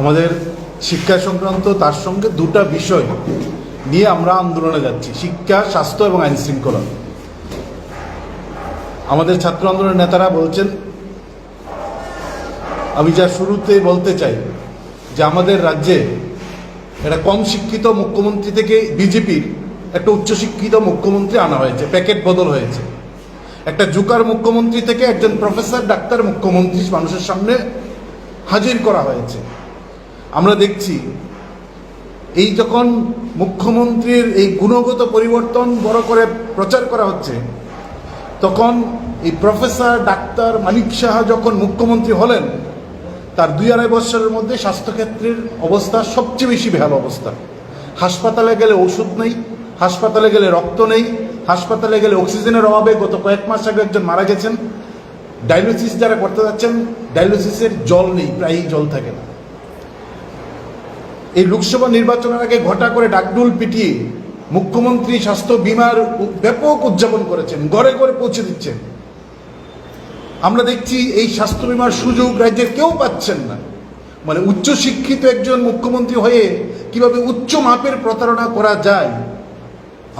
আমাদের শিক্ষা সংক্রান্ত তার সঙ্গে দুটা বিষয় নিয়ে আমরা আন্দোলনে যাচ্ছি, শিক্ষা, স্বাস্থ্য এবং আইন শৃঙ্খলা। আমাদের ছাত্র আন্দোলনের নেতারা বলছেন, আমি যা শুরুতে বলতে চাই, যে আমাদের রাজ্যে একটা কম শিক্ষিত মুখ্যমন্ত্রী থেকে বিজেপির একটা উচ্চশিক্ষিত মুখ্যমন্ত্রী আনা হয়েছে, প্যাকেট বদল হয়েছে। একটা জুকার মুখ্যমন্ত্রী থেকে একজন প্রফেসর, ডাক্তার মুখ্যমন্ত্রী মানুষের সামনে হাজির করা হয়েছে। আমরা দেখছি, এই যখন মুখ্যমন্ত্রীর এই গুণগত পরিবর্তন বড় করে প্রচার করা হচ্ছে, তখন এই প্রফেসর ডাক্তার মানিক সাহা যখন মুখ্যমন্ত্রী হলেন, তার দুই আড়াই বছরের মধ্যে স্বাস্থ্যক্ষেত্রের অবস্থা সবচেয়ে বেশি বেহাল অবস্থা। হাসপাতালে গেলে ওষুধ নেই, হাসপাতালে গেলে রক্ত নেই, হাসপাতালে গেলে অক্সিজেনের অভাবে গত কয়েক মাস আগে একজন মারা গেছেন। ডায়ালিসিস যারা করতে যাচ্ছেন, ডায়ালিসিসের জল নেই, প্রায়ই জল থাকে না। এই লোকসভা নির্বাচনের আগে ঘটা করে ডাকডুল পিটিয়ে মুখ্যমন্ত্রী স্বাস্থ্য বিমার ব্যাপক উদযাপন করেছেন ঘরে ঘরে পৌঁছে দিচ্ছেন। আমরা দেখছি এই স্বাস্থ্য বিমার সুযোগ রাজ্যের কেউ পাচ্ছেন না। মানে উচ্চ শিক্ষিত একজন মুখ্যমন্ত্রী হয়ে কীভাবে উচ্চ মাপের প্রতারণা করা যায়,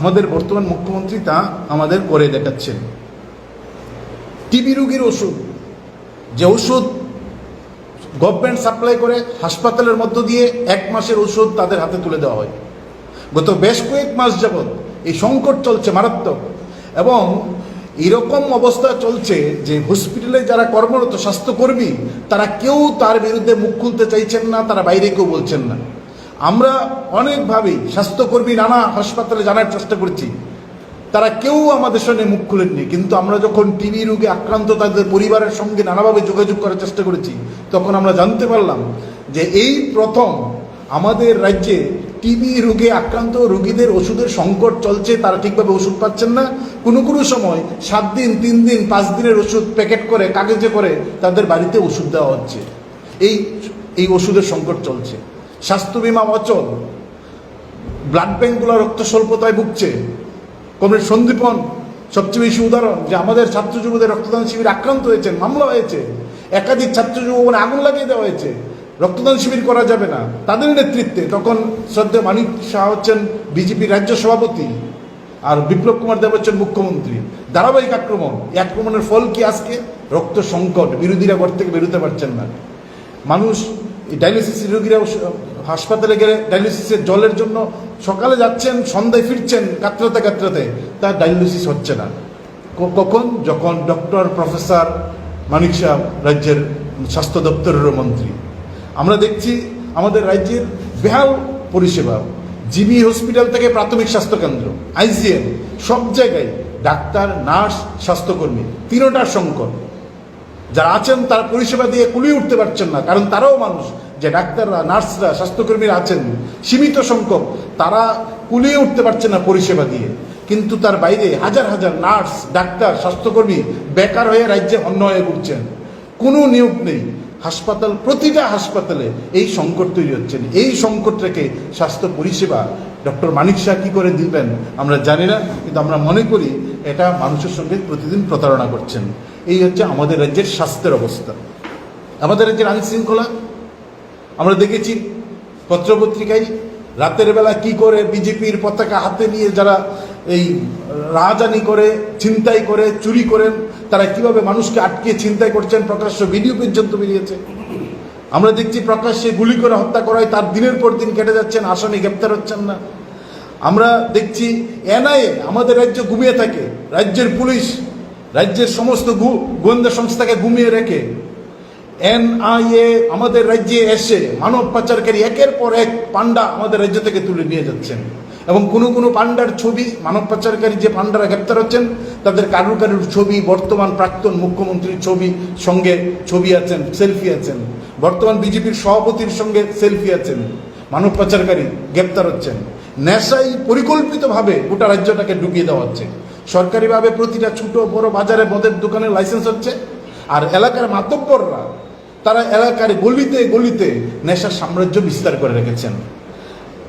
আমাদের বর্তমান মুখ্যমন্ত্রী তা আমাদের করে দেখাচ্ছেন। টিবি রোগীর ওষুধ, যে ওষুধ গভর্নমেন্ট সাপ্লাই করে হাসপাতালের মধ্য দিয়ে এক মাসের ওষুধ তাদের হাতে তুলে দেওয়া হয়। গত বেশ কয়েক মাস যাবৎ এই সংকট চলছে মারাত্মক এবং এরকম অবস্থা চলছে যে হসপিটালে যারা কর্মরত স্বাস্থ্যকর্মী, তারা কেউ তার বিরুদ্ধে মুখ খুলতে চাইছেন না, তারা বাইরে কেউ বলছেন না। আমরা অনেকভাবেই স্বাস্থ্যকর্মী নানা হাসপাতালে জানার চেষ্টা করছি। তারা কেউ আমাদের সঙ্গে মুখ খুলেননি। কিন্তু আমরা যখন টিবি রোগে আক্রান্ত তাদের পরিবারের সঙ্গে নানাভাবে যোগাযোগ করার চেষ্টা করেছি, তখন আমরা জানতে পারলাম যে এই প্রথম আমাদের রাজ্যে টিবি রোগে আক্রান্ত রোগীদের ওষুধের সংকট চলছে, তারা ঠিকভাবে ওষুধ পাচ্ছেন না। কোনো কোনো সময় সাত দিন, তিন দিন, পাঁচ দিনের ওষুধ প্যাকেট করে, কাগজে করে তাদের বাড়িতে ওষুধ দেওয়া হচ্ছে। এই এই ওষুধের সংকট চলছে। স্বাস্থ্য বিমা অচল। ব্লাড ব্যাঙ্কগুলো রক্ত স্বল্পতায় ভুগছে। কমরেড সন্দীপন সবচেয়ে বেশি উদাহরণ যে আমাদের ছাত্র যুবদের রক্তদান শিবির আক্রান্ত হয়েছেন মামলা হয়েছে। একাধিক ছাত্র যুবক আগুন লাগিয়ে দেওয়া হয়েছে। রক্তদান শিবির করা যাবে না। তাদের নেতৃত্বে তখন শ্রদ্ধা মানিক শাহ হচ্ছেন বিজেপি রাজ্য সভাপতি আর বিপ্লব কুমার দেব হচ্ছেন মুখ্যমন্ত্রী। ধারাবাহিক আক্রমণ, এই আক্রমণের ফল কি আজকে? রক্ত সংকট, বিরোধীরা ঘর থেকে বেরোতে পারছেন না। মানুষ এই ডায়ালিসিস রোগীরা হাসপাতালে গেলে ডায়ালিসিসের জলের জন্য সকালে যাচ্ছেন, সন্ধ্যায় ফিরছেন, কাতরাতে কাতরাতে, তার ডায়ালিসিস হচ্ছে না। কখন? যখন ডক্টর প্রফেসর মানিক শাহ, রাজ্যের স্বাস্থ্য দপ্তরের মন্ত্রী। আমরা দেখছি আমাদের রাজ্যের বেহাল পরিষেবা। জিবি হসপিটাল থেকে প্রাথমিক স্বাস্থ্যকেন্দ্র আইজিএম সব জায়গায় ডাক্তার, নার্স, স্বাস্থ্যকর্মী, তিনোটার সংকট। যারা আছেন তারা পরিষেবা দিয়ে কুলিয়ে উঠতে পারছেন না, কারণ তারাও মানুষ, যে ডাক্তাররা, নার্সরা, স্বাস্থ্যকর্মীরা আছেন, সীমিত সংখ্যক, তারা কুলিয়ে উঠতে পারছেন না পরিষেবা দিয়ে। কিন্তু তার বাইরে হাজার হাজার নার্স, ডাক্তার, স্বাস্থ্যকর্মী বেকার হয়ে রাজ্যে অন্য হয়ে ঘুরছেন কোনো নিয়োগ নেই। হাসপাতাল, প্রতিটা হাসপাতালে এই সংকট তৈরি হচ্ছেন এই সংকট রেখে স্বাস্থ্য পরিষেবা, ডক্টর মানিক শাহ কী করে দিবেন আমরা জানি না, কিন্তু আমরা মনে করি এটা মানুষের সঙ্গে প্রতিদিন প্রতারণা করছেন। এই হচ্ছে আমাদের রাজ্যের স্বাস্থ্যের অবস্থা। আমাদের রাজ্যের আইন শৃঙ্খলা আমরা দেখেছি পত্রপত্রিকায় রাতের বেলা কি করে বিজেপির পতাকা হাতে নিয়ে যারা এই রাহাজানি করে, ছিনতাই করে, চুরি করেন তারা কীভাবে মানুষকে আটকে ছিনতাই করছেন, প্রকাশ্য ভিডিও পর্যন্ত বেরিয়েছে। আমরা দেখছি প্রকাশ্যে গুলি করে হত্যা করায় তার দিনের পর দিন কেটে যাচ্ছেন আসামি গ্রেপ্তার হচ্ছেন না। আমরা দেখছি এনআইএ, আমাদের রাজ্য ঘুমিয়ে থাকে, রাজ্যের পুলিশ রাজ্যের সমস্ত গোয়েন্দা সংস্থাকে ঘুমিয়ে রেখে এনআইএ আমাদের রাজ্যে এসে মানব পাচারকারী একের পর এক পান্ডা আমাদের রাজ্য থেকে তুলে নিয়ে যাচ্ছেন। এবং কোনো কোনো পান্ডার ছবি, মানব পাচারকারী যে পান্ডারা গ্রেপ্তার হচ্ছেন, তাদের কারুর কারুর ছবি, বর্তমান প্রাক্তন মুখ্যমন্ত্রীর ছবি সঙ্গে ছবি আছেন, সেলফি আছেন। বর্তমান বিজেপির সভাপতির সঙ্গে সেলফি আছেন। মানব পাচারকারী গ্রেপ্তার হচ্ছেন। নেশাই পরিকল্পিতভাবে গোটা রাজ্যটাকে ডুবিয়ে দেওয়া হচ্ছে। সরকারিভাবে প্রতিটা ছোট বড় বাজারে মদের দোকানের লাইসেন্স হচ্ছে। আর এলাকার মাতব্বররা, তারা এলাকার গলিতে গলিতে নেশার সাম্রাজ্য বিস্তার করে রেখেছেন।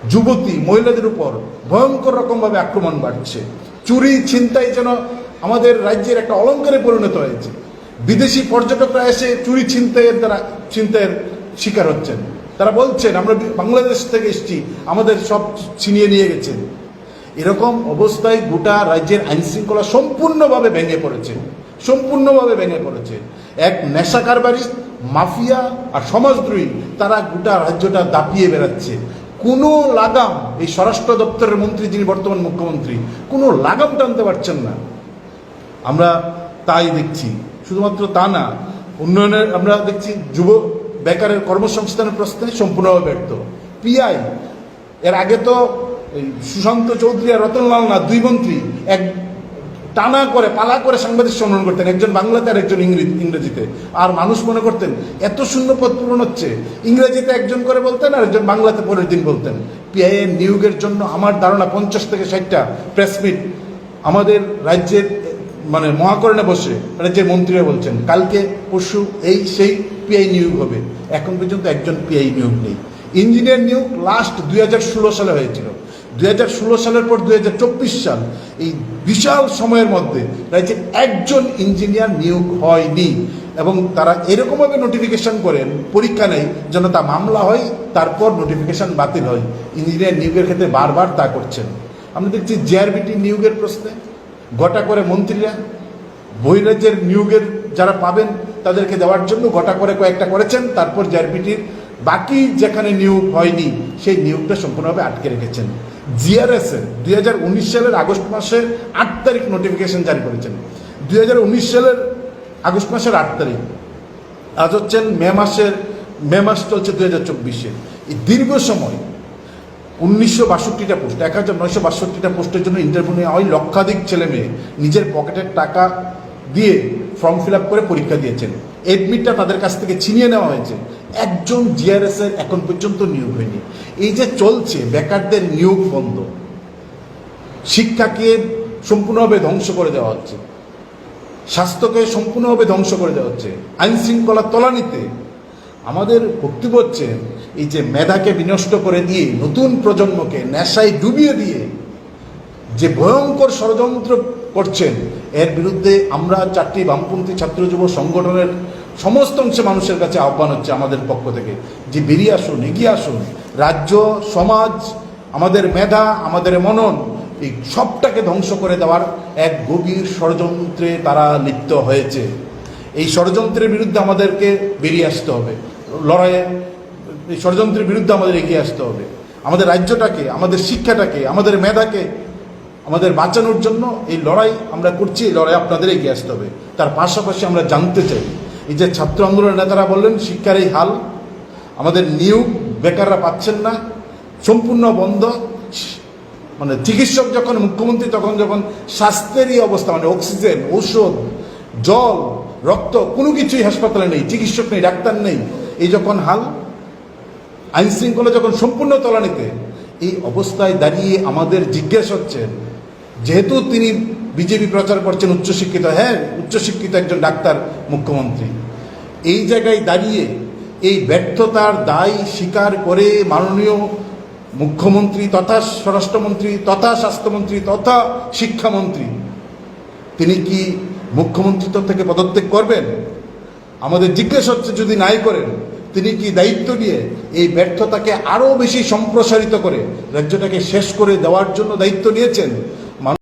যুবতী, মহিলাদের উপর ভয়ঙ্কর রকমভাবে আক্রমণ বাড়ছে। চুরি, ছিনতাই যেন আমাদের রাজ্যের একটা অলঙ্কারে পরিণত হয়েছে। বিদেশি পর্যটকরা এসে চুরি, ছিনতাইয়ের দ্বারা, ছিনতাইয়ের শিকার হচ্ছেন। তারা বলছেন, আমরা বাংলাদেশ থেকে এসেছি, আমাদের সব ছিনিয়ে নিয়ে গেছেন। এরকম অবস্থায় গোটা রাজ্যের আইন শৃঙ্খলা সম্পূর্ণভাবে ভেঙে পড়েছে। সম্পূর্ণভাবে ভেঙে পড়েছে। এক নেশা কারবারি মাফিয়া আর সমাজদ্রোহী, তারা গোটা রাজ্যটা দাপিয়ে বেড়াচ্ছে। কোনো লাগাম এই স্বরাষ্ট্র দপ্তরের মন্ত্রী যিনি বর্তমান মুখ্যমন্ত্রী, কোনো লাগাম টানতে পারছেন না। আমরা তাই দেখছি। শুধুমাত্র তা না উন্নয়নের আমরা দেখছি যুব বেকারের কর্মসংস্থানের প্রশ্নে সম্পূর্ণভাবে ব্যর্থ। পিআই, এর আগে তো এই সুশান্ত চৌধুরী আর রতনলাল নাথ, দুই মন্ত্রী, এক টানা করে, পালা করে সাংবাদিক সম্মেলন করতেন, একজন বাংলাতে আর একজন ইংরেজি ইংরেজিতে। আর মানুষ মনে করতেন, এত শূন্য পদ পূরণ হচ্ছে, ইংরেজিতে একজন করে বলতেন আর একজন বাংলাতে পরের দিন বলতেন। পিআই এর নিয়োগের জন্য আমার ধারণা পঞ্চাশ থেকে ষাটটা প্রেসমিট আমাদের রাজ্যের মানে মহাকরণে বসে, রাজ্যের মন্ত্রীরা বলছেন, কালকে, পরশু এই সেই পিআই নিয়োগ হবে। এখন পর্যন্ত একজন পিআই নিয়োগ নেই। ইঞ্জিনিয়ার নিয়োগ লাস্ট দুই হাজার ষোলো সালে হয়েছিল। দুই সালের পর দু হাজার চব্বিশ সাল, এই বিশাল সময়ের মধ্যে রাজ্যে একজন ইঞ্জিনিয়ার নিয়োগ হয়নি এবং তারা এরকমভাবে নোটিফিকেশন করেন, পরীক্ষা নেই যেন তা মামলা হয়, তারপর নোটিফিকেশন বাতিল হয়। ইঞ্জিনিয়ার নিয়োগের ক্ষেত্রে বারবার তা করছেন। আমরা দেখছি জেআরবিটি নিয়োগের প্রশ্নে গোটা করে মন্ত্রীরা, বহিরাজ্যের নিয়োগের যারা পাবেন তাদেরকে দেওয়ার জন্য গোটা করে কয়েকটা করেছেন, তারপর জেআরবিটির বাকি যেখানে নিয়োগ হয়নি, সেই নিয়োগটা সম্পূর্ণভাবে আটকে রেখেছেন। জিআরএস হাজার উনিশ সালের আগস্ট মাসের আট তারিখ নোটিফিকেশন জারি করেছেন। দুই হাজার উনিশ সালের আগস্ট মাসের আট তারিখ। আজ হচ্ছেন মে মাসের, মে মাস চলছে দুই হাজার চব্বিশে এই দীর্ঘ সময় উনিশশো বাষট্টিটা পোস্ট এক হাজার নয়শো বাষট্টিটা পোস্টের জন্য ইন্টারভিউ নেওয়া হয় লক্ষাধিক ছেলে মেয়ে নিজের পকেটের টাকা দিয়ে ফর্ম ফিল আপ করে পরীক্ষা দিয়েছেন। এডমিটটা তাদের কাছ থেকে ছিনিয়ে নেওয়া হয়েছে। একজন জিআরএস এর এখন পর্যন্ত নিয়োগ হয়নি। এই যে চলছে, বেকারদের নিয়োগ বন্ধ। শিক্ষাকে সম্পূর্ণভাবে ধ্বংস করে দেওয়া হচ্ছে। স্বাস্থ্যকে সম্পূর্ণভাবে ধ্বংস করে দেওয়া হচ্ছে। আইন শৃঙ্খলা তলানিতে। আমাদের বক্তব্য হচ্ছে, এই যে মেধাকে বিনষ্ট করে দিয়ে নতুন প্রজন্মকে নেশায় ডুবিয়ে দিয়ে যে ভয়ঙ্কর ষড়যন্ত্র করছেন। এর বিরুদ্ধে আমরা চারটি বামপন্থী ছাত্র যুব সংগঠনের সমস্ত অংশে মানুষের কাছে আহ্বান হচ্ছে আমাদের পক্ষ থেকে যে বেরিয়ে আসুন, এগিয়ে আসুন। রাজ্য, সমাজ, আমাদের মেধা, আমাদের মনন, এই সবটাকে ধ্বংস করে দেওয়ার এক গভীর ষড়যন্ত্রে তারা লিপ্ত হয়েছে। এই ষড়যন্ত্রের বিরুদ্ধে আমাদেরকে বেরিয়ে আসতে হবে। লড়াইয়ে এই ষড়যন্ত্রের বিরুদ্ধে আমাদের এগিয়ে আসতে হবে। আমাদের রাজ্যটাকে, আমাদের শিক্ষাটাকে, আমাদের মেধাকে আমাদের বাঁচানোর জন্য এই লড়াই আমরা করছি, এই লড়াই আপনাদের এগিয়ে আসতে হবে। তার পাশাপাশি আমরা জানতে চাই, এই যে ছাত্র আন্দোলনের নেতারা বললেন, শিক্ষার এই হাল, আমাদের নিয়োগ বেকাররা পাচ্ছেন না, সম্পূর্ণ বন্ধ মানে চিকিৎসক যখন, মুখ্যমন্ত্রী তখন যখন স্বাস্থ্যেরই অবস্থা মানে অক্সিজেন, ঔষধ, জল, রক্ত, কোনো কিছুই হাসপাতালে নেই, চিকিৎসক নেই, ডাক্তার নেই, এই যখন হাল, আইনশৃঙ্খলা যখন সম্পূর্ণ তলানিতে, এই অবস্থায় দাঁড়িয়ে আমাদের জিজ্ঞেস হচ্ছেন যেহেতু তিনি বিজেপি প্রচার করছেন উচ্চশিক্ষিত হ্যাঁ উচ্চশিক্ষিত একজন ডাক্তার, মুখ্যমন্ত্রী। এই জায়গায় দাঁড়িয়ে এই ব্যর্থতার দায় স্বীকার করে মাননীয় মুখ্যমন্ত্রী তথা স্বরাষ্ট্রমন্ত্রী তথা স্বাস্থ্যমন্ত্রী তথা শিক্ষামন্ত্রী, তিনি কি মুখ্যমন্ত্রিত্ব থেকে পদত্যাগ করবেন? আমাদের জিজ্ঞেস হচ্ছে যদি নাই করেন, তিনি কি দায়িত্ব নিয়ে এই ব্যর্থতাকে আরও বেশি সম্প্রসারিত করে রাজ্যটাকে শেষ করে দেওয়ার জন্য দায়িত্ব নিয়েছেন? মানুষ